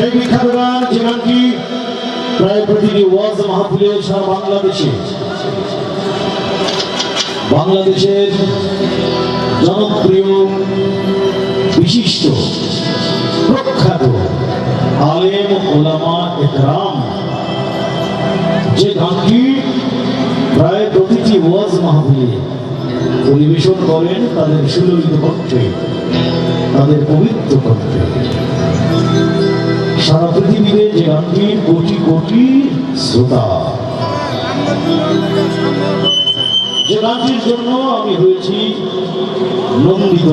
সেই গান যে প্রায় প্রতিটি ওয়াজ মাহফিলে সারা বাংলাদেশে। বাংলাদেশের জনপ্রিয়, বিশিষ্ট, প্রখ্যাত আলেম ওলামা একরাম, যে গানটি প্রায় প্রতিটি ওয়াজ মাহফিলে পরিবেশন করেন তাদের সুললিত কণ্ঠে, তাদের পবিত্র কণ্ঠে। সারা পৃথিবীতে যে গানটি কোটি কোটি শ্রোতা। যে গানটির জন্য আমি হয়েছি নন্দিত,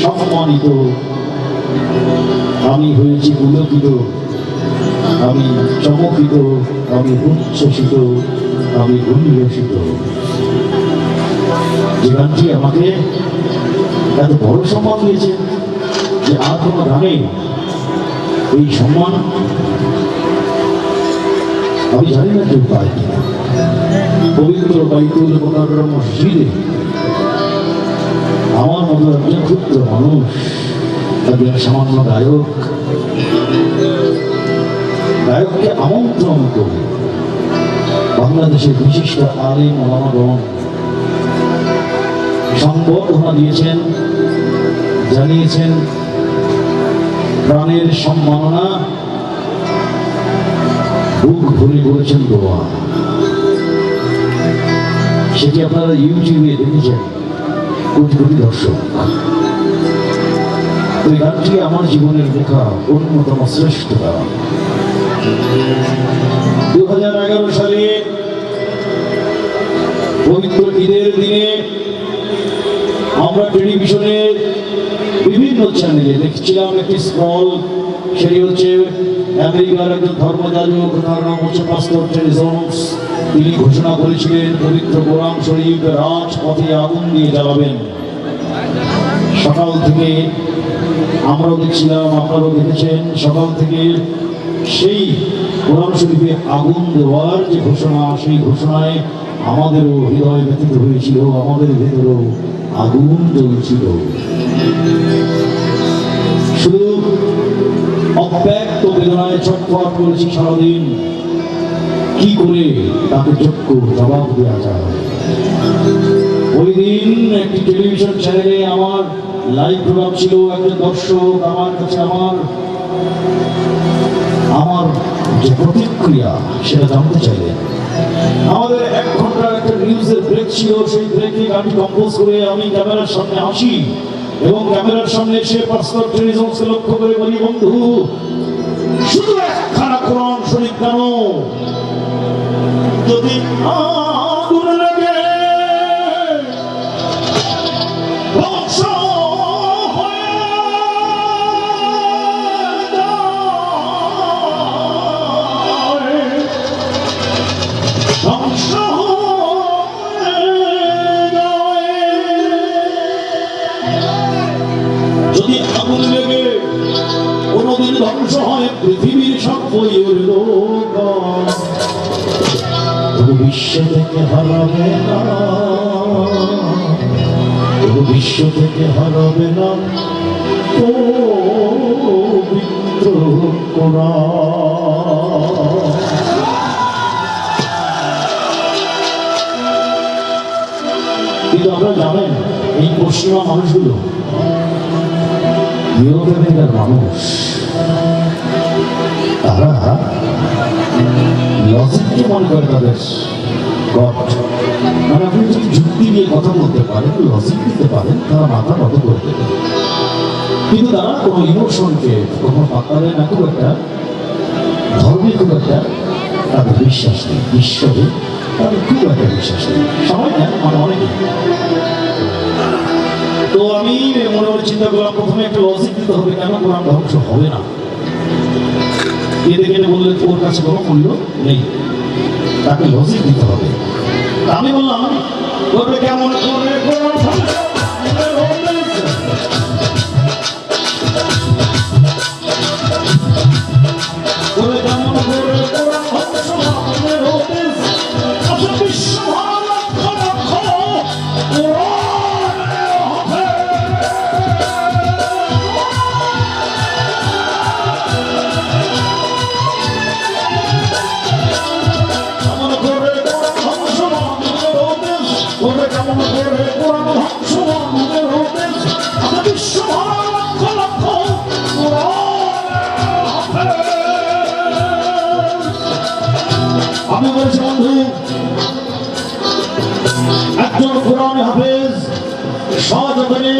সম্মানিত। আমি হয়েছি পুলকিত, আমি চমকিত, আমি উচ্ছ্বসিত, আমি উল্লসিত। যে গানটি আমাকে এত বড় সম্মান দিয়েছে যে আর কোনো গানে এই সম্মান আমি জানি না কেউ পায় পবিত্র বাইতুল মসজিদে আমার মতো একজন ক্ষুদ্র মানুষ একজন সামান্য গায়ক, গায়ককে আমন্ত্রণ করে বাংলাদেশের বিশিষ্ট আলিম ওলামাগণ সংবর্ধনা দিয়েছেন, জানিয়েছেন প্রাণের সম্মাননা, বুক ভরে করেছেন দোয়া। সেটি আপনারা ইউটিউবে দেখেছেন কোটি কোটি দর্শক। ওই গানটি আমার জীবনের লেখা অন্যতম শ্রেষ্ঠ গান। দু হাজার এগারো সালে পবিত্র ঈদের দিনে আমরা টেলিভিশনে বিভিন্ন চ্যানেলে দেখছিলাম একটি স্ক্রল সেটি হচ্ছে আমেরিকার একজন ধর্মযাজক তার নাম হচ্ছে পাস্তর টেলিজন্স তিনি ঘোষণা করেছিলেন, পবিত্র কোরআন শরীফ রাজপথে আগুন দিয়ে জ্বালাবেন। সকাল থেকে আমরাও দেখছিলাম, আপনারাও দেখেছেন, সকাল থেকে সেই কোরআন শরীফে আগুন দেওয়ার যে ঘোষণা, সেই ঘোষণায় আমাদেরও হৃদয় ব্যথিত হয়েছিল, আমাদের ভেতরেও আগুন জ্বলছিল। শুধু অব্যক্ত বেদনায় ছটফট করেছি সারাদিন। কি করে তাকে যোগ্য জবাব দেওয়া যায়? ওই দিন একটি টেলিভিশন চ্যানেলে আমার লাইভ প্রোগ্রাম ছিল, একজন দর্শক আমার কাছে আমার আমার যে প্রতিক্রিয়া সেটা জানতে চাইলেন আমাদের এক ঘণ্টার একটা নিউজের ব্রেক ছিল, সেই ব্রেকে গানটি কম্পোজ করে আমি ক্যামেরার সামনে আসি এবং ক্যামেরার সামনে এসে পার্সোনাল টেলিভিশনকে লক্ষ্য করে বলি, বন্ধু, শুধু একখানা কোরআন শরীফ কেন যদি আগুন যদি আগুন লেগে কোনোদিন ধ্বংস হয় পৃথিবীর বইয়ের লোক বিশ্ব থেকে হারাবে না। বিশ্ব থেকে হারাবে না। পবিত্র কোরআন। কিন্তু আপনারা জানেন এই পশ্চিমা মানুষগুলো ইউরোপের মানুষ তারা লজিককে মনে করে তাদের? গড মানে আপনি যদি যুক্তি নিয়ে কথা বলতে পারেন, লজিক দিতে পারেন, তারা মাথা নত করে দেবে। কিন্তু তারা কোনো ইমোশনকে, কোনো দেয় না, খুব একটা ধর্মে খুব একটা তাদের বিশ্বাস নেই ঈশ্বরে তাদের খুব একটা বিশ্বাস নেই। সবাই না মানে অনেকে তো আমি মনে মনে চিন্তা করলাম, প্রথমে একটা লজিক দিতে হবে কেন? কোরআন ধ্বংস হবে না। এ দেখে বললে ওর কাছে কোনো মূল্য নেই। তাকে লজিক দিতে হবে। আমি বললাম ওটা কেমন করে কোরআন সযতনে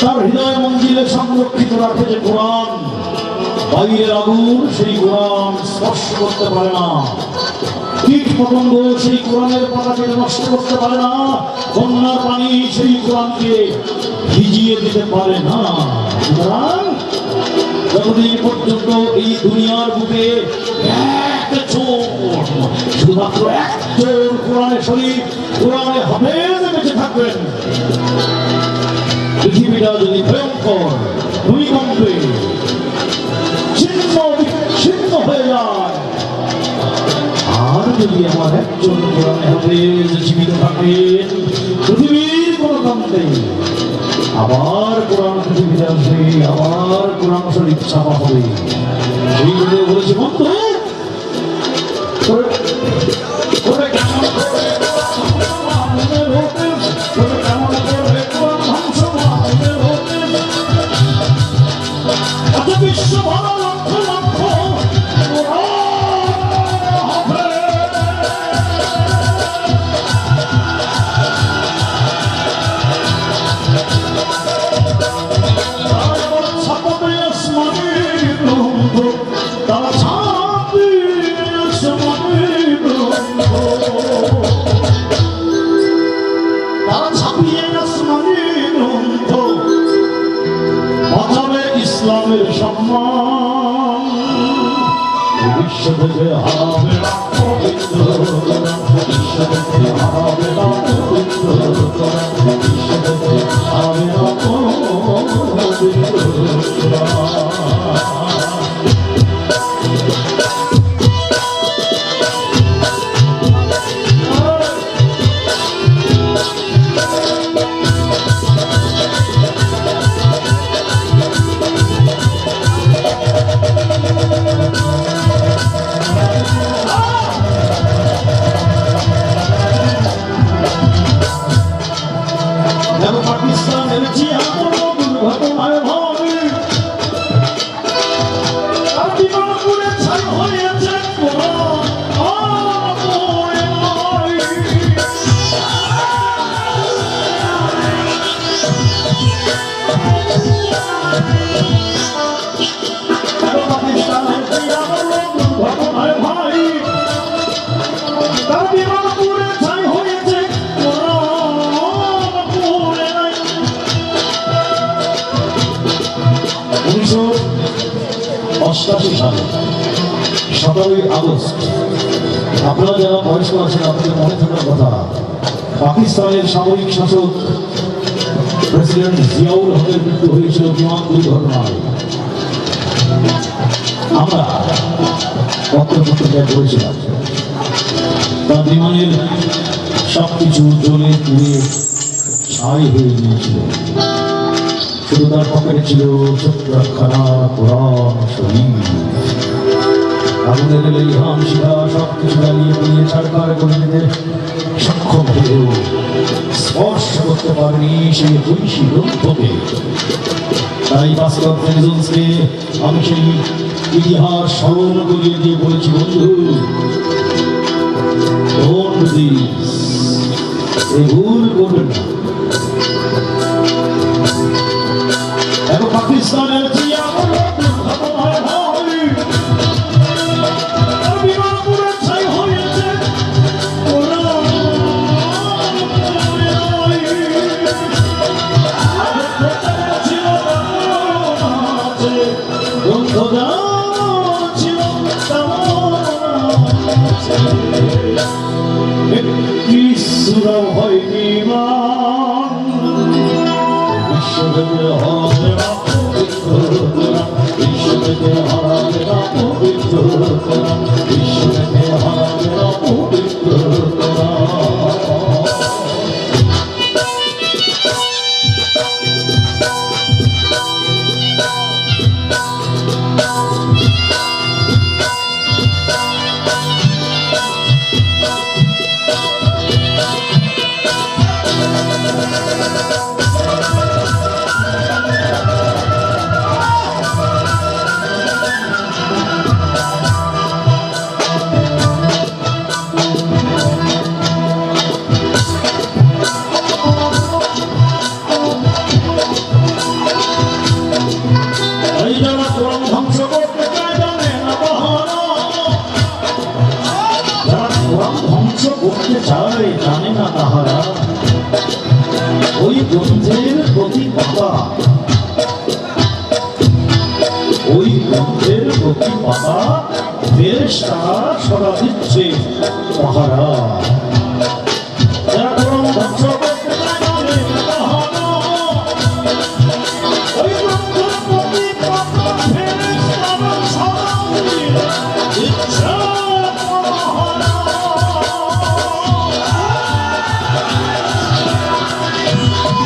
তার হৃদয় মন্দিরে সংরক্ষিত রাখে যে কোরআন, বাইরের আগুন সেই কোরআন স্পর্শ করতে পারে না। কীট পতঙ্গ সেই কোরআনের পাতাকে নষ্ট করতে পারে না। বন্যার পানি সেই কোরআনকে ভিজিয়ে দিতে পারে না। যতদিন পর্যন্ত এই দুনিয়ার বুকে একটা শুধুমাত্র একজন কোরআনে শরীফ কোরআনে বেঁচে থাকবেন পৃথিবীটা যদি ভয়ঙ্কর, ভূমিকম্পে ছিন্ন বিচ্ছিন্ন হয়ে যায়। আর যদি আমার একজন কোরআনে হাফেজ জীবিত থাকেন পৃথিবীর কোন প্রান্তে আবার কোরআন পৃথিবীতে আসবে, আবার কোরআন শরীফ ছাপা হবে। সেই জন্য বন্ধু ইসলামের সম্মান বিশ্ব হারাবে না। হারাবে না It's gonna be সালে। সতেরোই আগস্ট, আপনারা যারা বয়স্ক আছেন, আপনাদের মনে থাকার কথা, পাকিস্তানের সামরিক শাসক প্রেসিডেন্ট জিয়াউল হকের মৃত্যু হয়েছিল বিমান দুর্ঘটনায় আমরা পত্রপত্রিকায় পড়েছিলাম তার বিমানের সব কিছু জ্বলে পুড়ে ছাই হয়ে গিয়েছিল। শুধু তার পকেটে ছিল একখানা কোরআন শরীর আগুনে গেলে শিখা সব কিছু জ্বালিয়ে পুড়িয়ে ছাড়কার করে দিতে সক্ষম হলেও স্পর্শ করতে পারেনি সেই ঐশী গ্রন্থকে তাই বাস্তব আমি সেই ইতিহাস স্মরণ করিয়ে দিয়ে বলেছি, বন্ধু। যুদ্ধের প্রতিপতা। ওই যুদ্ধের বেশ তারা সরা দিচ্ছে মহারাজ।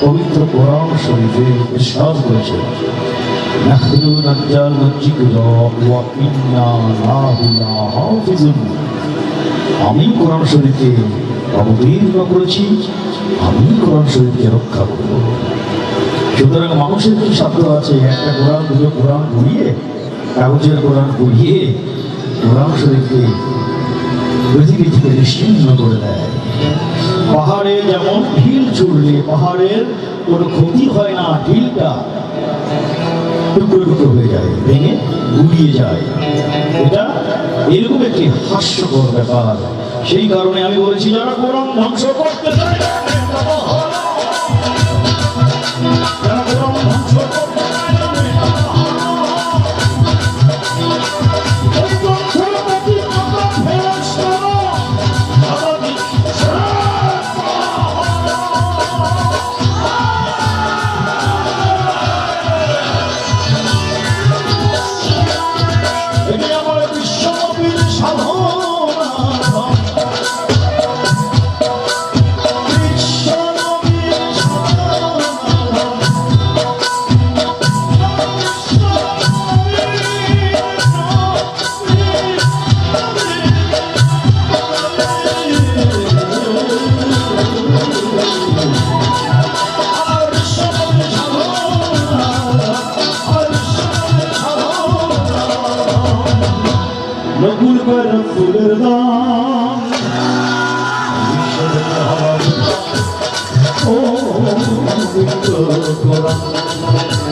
পবিত্র কোরআন শরীফে ইরশাদ করেছেন نحن نجعل الذكر وإنا له لحافظون আমি কোরআন শরীফকে অবতীর্ণ করেছি আমি কোরআন শরীফকে রক্ষা করব সুতরাং মানুষের কি সাধ্য আছে একটা কোরআন দুটো কোরআন ঘুরিয়ে কাগজের কোরআন ঘুরিয়ে কোরআন শরীফকে পৃথিবী থেকে নিশ্চিন্ন করে দেয় পাহাড়ে যেমন ঢিল ছুড়লে পাহাড়ের কোনো ক্ষতি হয় না, ঢিলটা টুকরো হয়ে যায়, ভেঙে গুলিয়ে যায়। এটা এরকম একটি হাস্যকর ব্যাপার। সেই কারণে আমি বলেছি, যারা কোরআন ধ্বংস করতে চায়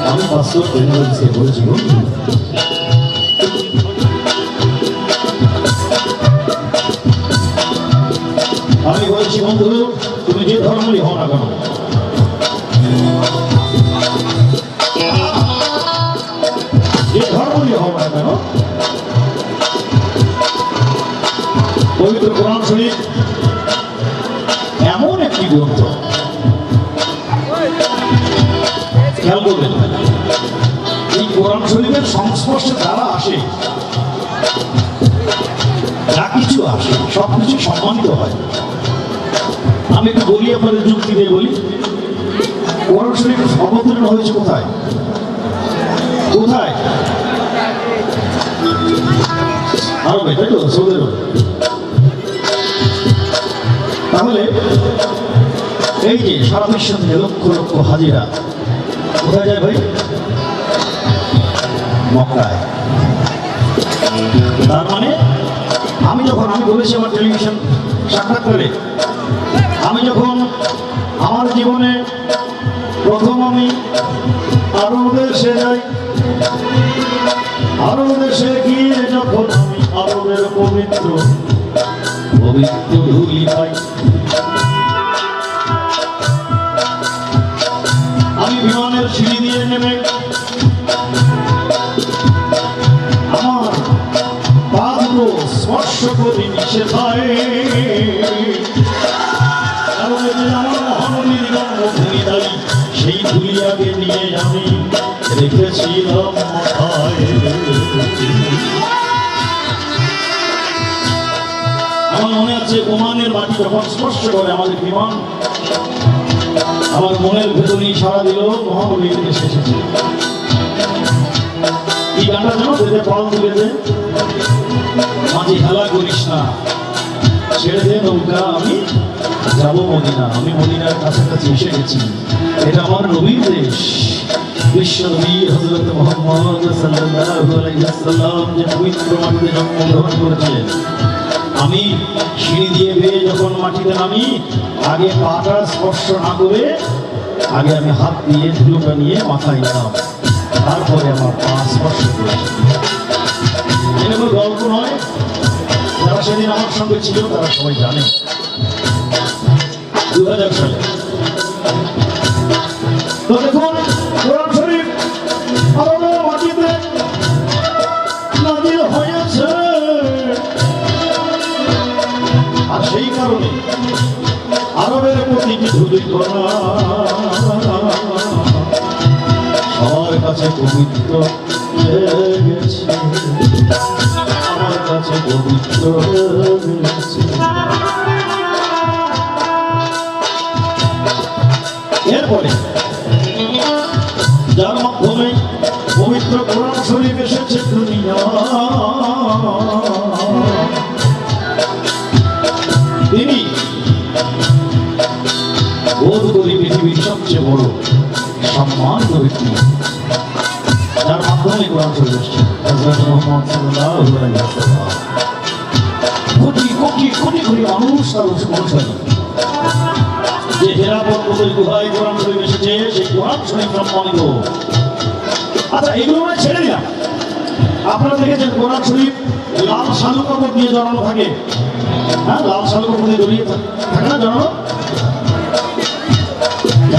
আমি বাস্তব বলছি বলছি বন্ধু আমি বলছি বন্ধু তুমি যে ধর্মই হও না কেন? যা কিছু আসে, সব কিছু সম্মানিত হয়। আমি একটু বলি আপনাদের যুক্তি দিয়ে বলি। কোরআন শরীফ অবতীর্ণ হয়েছে কোথায়? কোথায়? আরবে তাই তো? তাহলে, এই যে সারা বিশ্ব থেকে লক্ষ লক্ষ হাজিরা, কোথায় যায় ভাই? মক্কায়। তার মানে আমি যখন আমি বলেছি আমার টেলিভিশন সাক্ষাৎকারে আমি যখন আমার জীবনে প্রথম আমি আরব দেশে যাই আরব দেশে গিয়ে যখন আমি আরবের পবিত্র পবিত্র ধুলি পাই তাই সেই দুনিয়াকে নিয়ে আমি রেখেছিলাম আমার মনে আছে ওমানের মাটি যখন স্পর্শ করে আমাদের বিমান, আমার মনের ভেতরেই সারা দিল মহাবলীর এসেছে। মাঝে খেলা করিস না। ছেড়ে দে নৌকা, আমি যাব মদিনা। আমি মদিনার কাছাকাছি এসে গেছি। এটা আমার নবীর দেশ। হযরত মুহাম্মদ সাল্লাল্লাহু আলাইহি ওয়াসাল্লাম যে পবিত্র আমি সিঁড়ি দিয়ে বেয়ে যখন মাটিতে নামি, আগে পাটা স্পর্শ না করে, আগে আমি হাত দিয়ে ধুলোটা নিয়ে মাথায় নিলাম। তারপরে আমার পা স্পর্শ করেছে এটা গল্প নয়, যারা সেদিন আমার সঙ্গে ছিল, তারা সবাই জানে। দু হাজার সালে হয়েছে। আর সেই কারণে আরবের প্রতিটি ধুলি করা পবিত্র লেগেছে আমার কাছে পবিত্র লেগেছে এরপরে যার মাধ্যমে পবিত্র কোরআন পৃথিবীর সবচেয়ে বড় সম্মানিত ব্যক্তি যার মাধ্যমে কোরআন শরীফ এসেছে। কোটি কোটি কোটি কোটি মানুষ তার অনুসরণ যে হেরা পর্বতের গুহায় কোরআন শরীফ এসেছে, সেই কোরআন শরীফ সম্মানিত। আচ্ছা এগুলো আমরা ছেড়ে দিলাম। আপনারা দেখেছেন কোরআন শরীফ লাল শালু কাপড় দিয়ে জড়ানো থাকে। হ্যাঁ লাল শালু কাপড় দিয়ে জড়িয়ে থাকে না জড়ানো?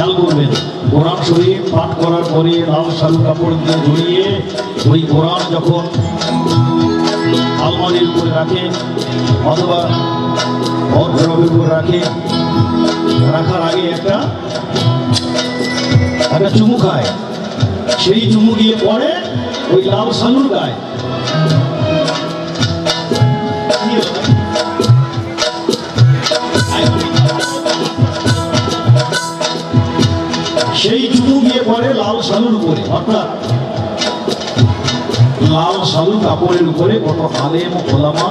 খেয়াল করবেন, কোরআন শরীফ পাঠ করার পরে লাল শালু কাপড় দিয়ে জড়িয়ে ওই কোরআন যখন আলমারির উপরে রাখে অথবা অদ্রবের উপরে রাখে, রাখার আগে একটা একটা চুমু খায়। সেই চুমু গিয়ে পরে ওই লাল সালুর গায়ে সেই চুমু গিয়ে পড়ে লাল সালুর উপরে, অর্থাৎ লাল সালু কাপড়ের উপরে কত আলেম, ওলামা,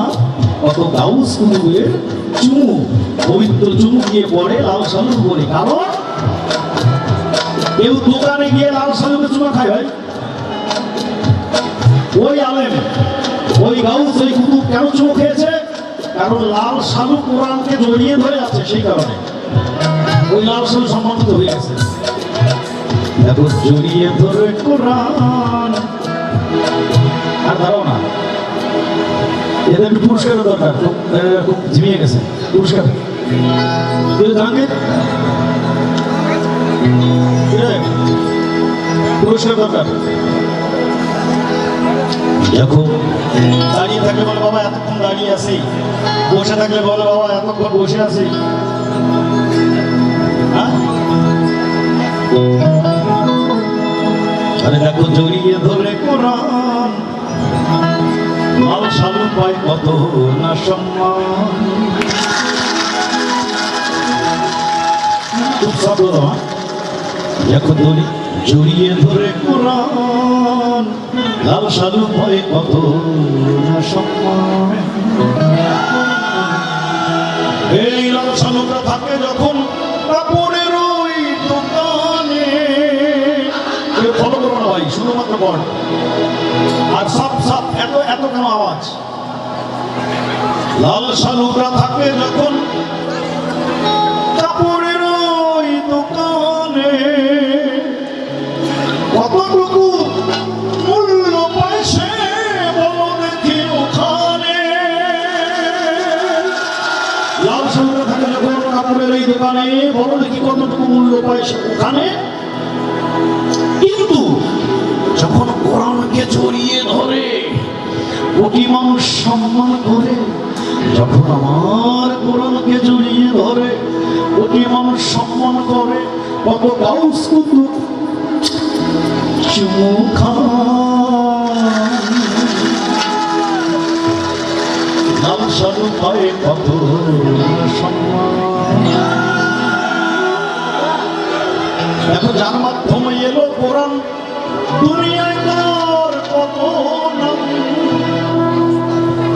কত গাউস কুতুবের চুমু, পবিত্র চুমু গিয়ে পড়ে লাল সালুর উপরে। কারণ কেউ দোকানে গিয়ে লাল সালুকে চুমা খায় ভাই। ওই আলেম, ওই গাউস, ওই কুতুব কেন চুমু খেয়েছে? কারণ লাল সালু কোরআনকে জড়িয়ে ধরে আছে সেই কারণে। ওই লাল সালু সম্মানিত হয়ে গেছে। দেখো জড়িয়ে ধরে কোরআন। আর দাঁড়াও না। এদের পুরস্কারের দরকার। খুব ঝিমিয়ে গেছে। পুরস্কার। জাহাঙ্গীর কিরে? পুরস্কার দরকার। দেখো, দাঁড়িয়ে থাকলে বলে, বাবা, এতক্ষণ দাঁড়িয়ে আছি। বসে থাকলে বলে, বাবা, এতক্ষণ বসে আছি। হ্যাঁ? আরে দেখো জড়িয়ে ধরে কোরআন। মাল সালু পায় কত না সম্মান। খুব দেখো দড়ি জড়িয়ে ধরে কোরআন। লাল সালু পায় কত না সম্মান। এই লাল সালুটা থাকে যখন কাপড়ের শুধুমাত্র বল। আর সব সব এত এত কেন আওয়াজ? লাল শালুকরা থাকে যখন কাপড়ের ওই দোকানে, কতটুকু মূল্য পায় বলো দেখি ওখানে। লাল শালুকরা থাকে যখন কাপড়ের এই দোকানে, বলো দেখি কতটুকু মূল্য পায় সে ওখানে। কিন্তু জড়িয়ে ধরে। কোটি মানুষ সম্মান করে? যখন আমার কোরআনকে জড়িয়ে ধরে কোটি মানুষ সম্মান করে? কত গাউস কুতুব চুমু সম্মান। যার মাধ্যমে এলো কোরআন দুনিয়ায়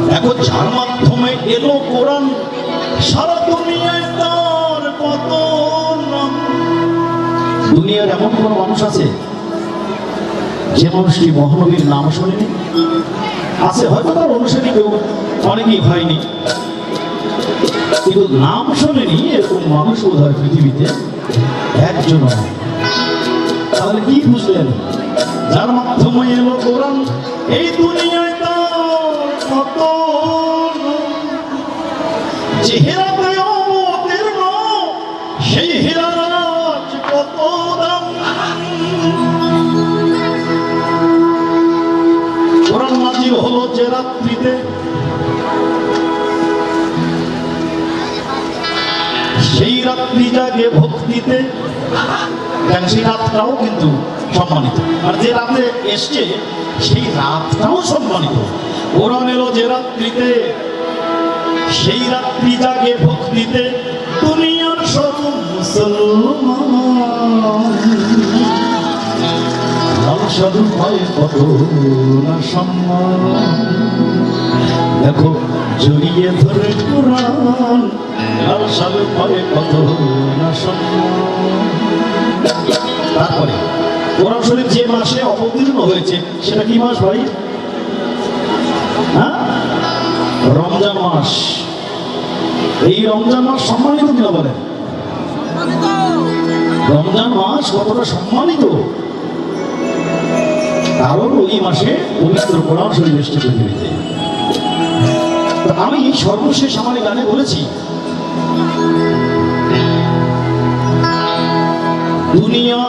দেখো, যার মাধ্যমে এলো কোরআন, সারা দুনিয়ায় তার কত দুনিয়ার এমন কোন মানুষ আছে যে মানুষটি মহানবীর নাম শোনেনি? আছে, হয়তো তার অনুসারী কেউ, অনেকেই হয়নি। কিন্তু নাম শোনেনি, এরকম মানুষ বোধ হয় পৃথিবীতে একজন তাহলে কি বুঝলেন? যার মাধ্যমে এলো কোরআন, এই দুনিয়ায় তার কত যে হেরা অবতীর্ণ সেই হেরার আজ কত দাম? হলো যে রাত্রিতে সেই রাত্রি জাগে ভক্তিতে কেন সেই রাতটাও কিন্তু সম্মানিত। আর যে রাতে এসছে, সেই রাতটাও সম্মানিত। কোরআন এলো যে রাত্রিতে, সেই রাত্রি জাগে ভক্তিতে, দুনিয়ার সব মুসলমান। সাধু হয় কত না সম্মান। দেখো, জড়িয়ে ধরে কোরআন। লাল সাধু হয় কত তারপরে, কোরআন শরীফ যে মাসে অবতীর্ণ হয়েছে, সেটা কি মাস ভাই? হ্যাঁ? রমজান মাস। এই রমজান মাস সম্মানিত কিনা বলেন? রমজান মাস কতটা সম্মানিত? কারণ ওই মাসে পবিত্র কোরআন শরীফ এসছে পৃথিবীতে। আমি সর্বশেষ আমার গানে বলেছি। দুনিয়া